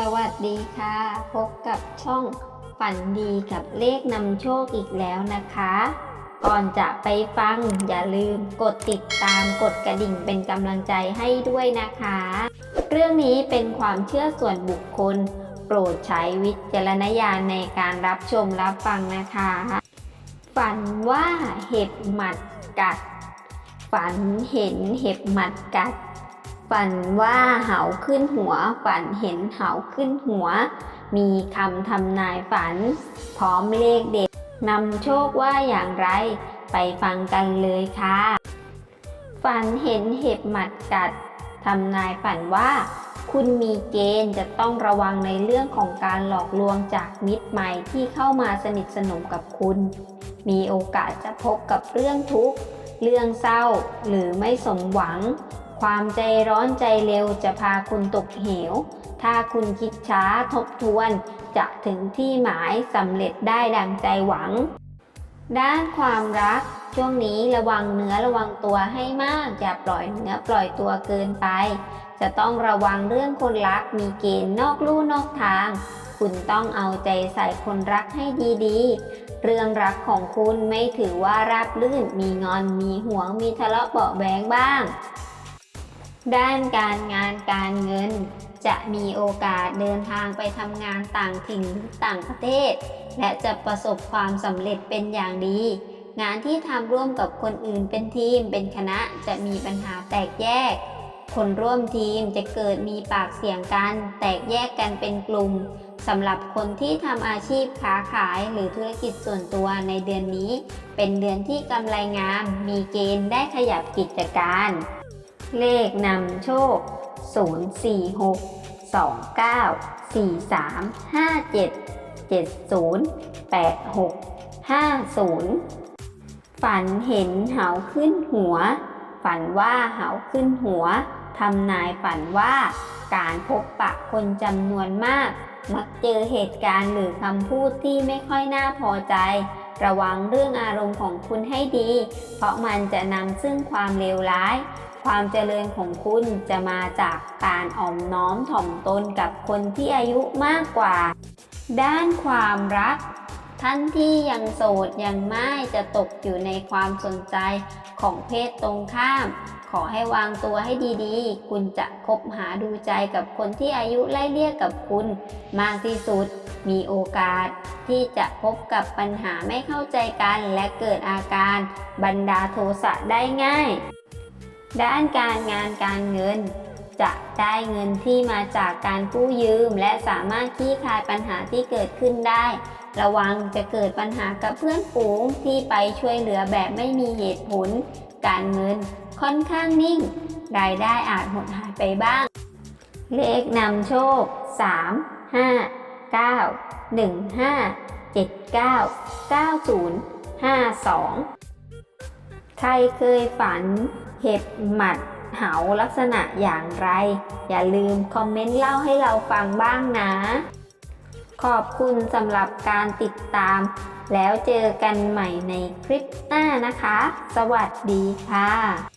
สวัสดีค่ะ พบกับช่องฝันดีกับเลขนำโชคอีกแล้วนะคะ ก่อนจะไปฟังอย่าลืมกดติดตามกดกระดิ่งเป็นกำลังใจให้ด้วยนะคะ เรื่องนี้เป็นความเชื่อส่วนบุคคล โปรดใช้วิจารณญาณในการรับชมรับฟังนะคะ ฝันว่าเห็บหมัดกัด ฝันเห็นเห็บหมัดกัด ฝันว่าเหาขึ้นหัว ฝันเห็นเหาขึ้นหัว มีคำทำนายฝัน พร้อมเลขเด็ดนำโชคว่าอย่างไร ไปฟังกันเลยค่ะ ฝันเห็นเห็บหมัดกัดทำนายฝันว่า คุณมีเกณฑ์จะต้องระวังในเรื่องของการหลอกลวงจากมิตรใหม่ที่เข้ามาสนิทสนมกับคุณ มีโอกาสจะพบกับเรื่องทุกข์ เรื่องเศร้า หรือไม่สมหวัง ความใจร้อนใจเร็วจะพาคุณตกเหว ถ้าคุณคิดช้าทบทวน จะถึงที่หมายสำเร็จได้ดังใจหวัง ด้านความรัก ช่วงนี้ระวังเนื้อระวังตัวให้มาก อย่าปล่อยเนื้อปล่อยตัวเกินไป จะต้องระวังเรื่องคนรักมีเกณฑ์นอกลู่นอกทาง คุณต้องเอาใจใส่คนรักให้ดีๆ เรื่องรักของคุณไม่ถือว่าราบลื่น มีงอนมีห่วงมีทะเลาะเบาะแว้งบ้าง ด้านการงานการเงิน จะมีโอกาสเดินทางไปทำงานต่างถิ่นต่างประเทศ และจะประสบความสำเร็จเป็นอย่างดี งานที่ทำร่วมกับคนอื่นเป็นทีมเป็นคณะจะมีปัญหาแตกแยก คนร่วมทีมจะเกิดมีปากเสียงกัน แตกแยกกันเป็นกลุ่มสำหรับคนที่ทำอาชีพค้าขายหรือธุรกิจส่วนตัวในเดือนนี้ เป็นเดือนที่กำไรงาม มีเกณฑ์ได้ขยับกิจการ เลขนำโชค 046 29 43 57 70 86 50 ฝันเห็นเหาขึ้นหัว ฝันว่าเหาขึ้นหัวทำนายฝันว่าการพบปะคนจำนวนมาก มักเจอเหตุการณ์หรือคำพูดที่ไม่ค่อยน่าพอใจ ระวังเรื่องอารมณ์ของคุณให้ดี เพราะมันจะนำซึ่งความเลวร้าย ความเจริญของคุณจะมาจากการอ่อมน้อมถ่อมตนกับคนที่อายุมากกว่า ด้านความรัก ท่านที่ยังโสดยังไม่จะตกอยู่ในความสนใจของเพศตรงข้าม ขอให้วางตัวให้ดีๆ คุณจะคบหาดูใจกับคนที่อายุไล่เลี่ยกับคุณมากที่สุด มีโอกาสที่จะพบกับปัญหาไม่เข้าใจกันและเกิดอาการบันดาลโทสะได้ง่าย ด้านการงานการเงินจะได้เงินที่มาจากการกู้ยืม และสามารถคลี่คลายปัญหาที่เกิดขึ้นได้ ระวังจะเกิดปัญหากับเพื่อนฝูงที่ไปช่วยเหลือแบบไม่มีเหตุผล การเงินค่อนข้างนิ่ง รายได้อาจหดหายไปบ้าง เลขนำโชค 3 5 9 1 5 7 9 9 0 5 2 ใครเคยฝันเห็บหมัดเหาลักษณะอย่างไร อย่าลืมคอมเมนต์เล่าให้เราฟังบ้างนะ ขอบคุณสำหรับการติดตาม แล้วเจอกันใหม่ในคลิปหน้านะคะ สวัสดีค่ะ